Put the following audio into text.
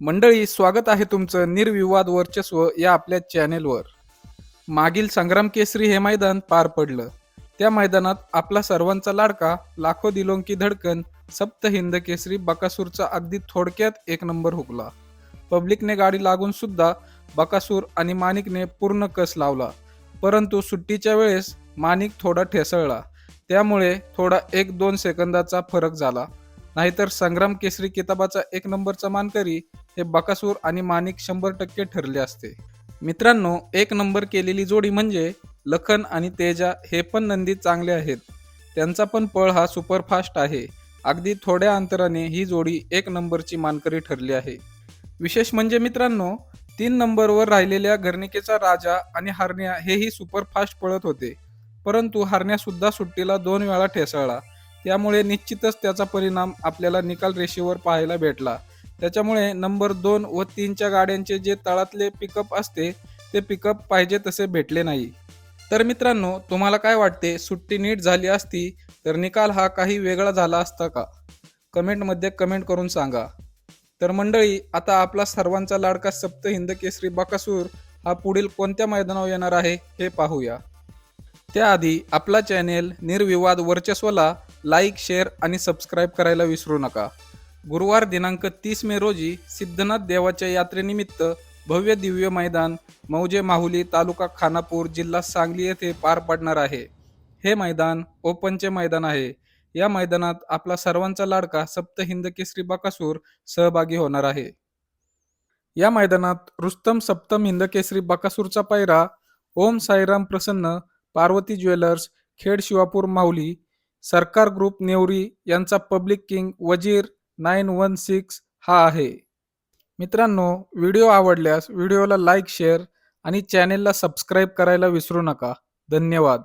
मंडळी स्वागत आहे तुमचं निर्विवाद वर्चस्व या आपल्या चॅनेलवर. मागील संग्राम केसरी हे मैदान पार पडलं. त्या मैदानात आपला सर्वांचा लाडका लाखो दिलोंकी धडकन सप्त हिंद केसरी बकासूरचा अगदी थोडक्यात एक नंबर हुकला. पब्लिकने गाडी लागून सुद्धा बकासूर आणि माणिकने पूर्ण कस लावला. परंतु सुट्टीच्या वेळेस माणिक थोडा ठेसळला. त्यामुळे थोडा एक दोन सेकंदाचा फरक झाला. नाहीतर संग्राम केसरी किताबाचा एक नंबरचा मानकरी हे बकासूर आणि माणिक शंभर टक्के ठरले असते. मित्रांनो एक नंबर केलेली जोडी म्हणजे लखन आणि तेजा हे पण नंदी चांगले आहेत. त्यांचा पण पळ हा सुपरफास्ट आहे. अगदी थोड्या अंतराने ही जोडी एक नंबरची मानकरी ठरली आहे. विशेष म्हणजे मित्रांनो तीन नंबरवर राहिलेल्या घरणिकेचा राजा आणि हरण्या हेही सुपरफास्ट पळत होते. परंतु हारण्यासुद्धा सुट्टीला दोन वेळा ठेसळला. त्यामुळे निश्चितच त्याचा परिणाम आपल्याला निकाल रेषेवर पाहायला भेटला. त्याच्यामुळे नंबर दोन व तीनच्या गाड्यांचे जे तळातले पिकअप असते ते पिकअप पाहिजे तसे भेटले नाही. तर मित्रांनो तुम्हाला काय वाटते? सुट्टी नीट झाली असती तर निकाल हा काही वेगळा झाला असता का? कमेंटमध्ये कमेंट करून सांगा. तर मंडळी आता आपला सर्वांचा लाडका सप्त हिंद केसरी बकासूर हा पुढील कोणत्या मैदानावर येणार आहे हे पाहूया. त्याआधी आपला चॅनेल निर्विवाद वर्चस्वला लाईक शेअर आणि सबस्क्राईब करायला विसरू नका. गुरुवार दिनांक तीस मे रोजी सिद्धनाथ देवाच्या यात्रेनिमित्त भव्य दिव्य मैदान मौजे माहुली तालुका खानापूर जिल्हा सांगली येथे पार पडणार आहे. हे मैदान ओपनचे मैदान आहे. या मैदानात आपला सर्वांचा लाडका सप्त हिंद केसरी बकासूर सहभागी होणार आहे. या मैदानात रुस्तम सप्तम हिंद केसरी बकासूरचा पायरा ओम साईराम प्रसन्न पार्वती ज्वेलर्स खेड शिवापूर माऊली सरकार ग्रुप नेवरी यांचा public king Wazir nine one six हा आहे. मित्रांनो व्हिडिओ आवडल्यास व्हिडिओला लाईक शेअर आणि चॅनेलला सबस्क्राईब करायला विसरू नका. धन्यवाद.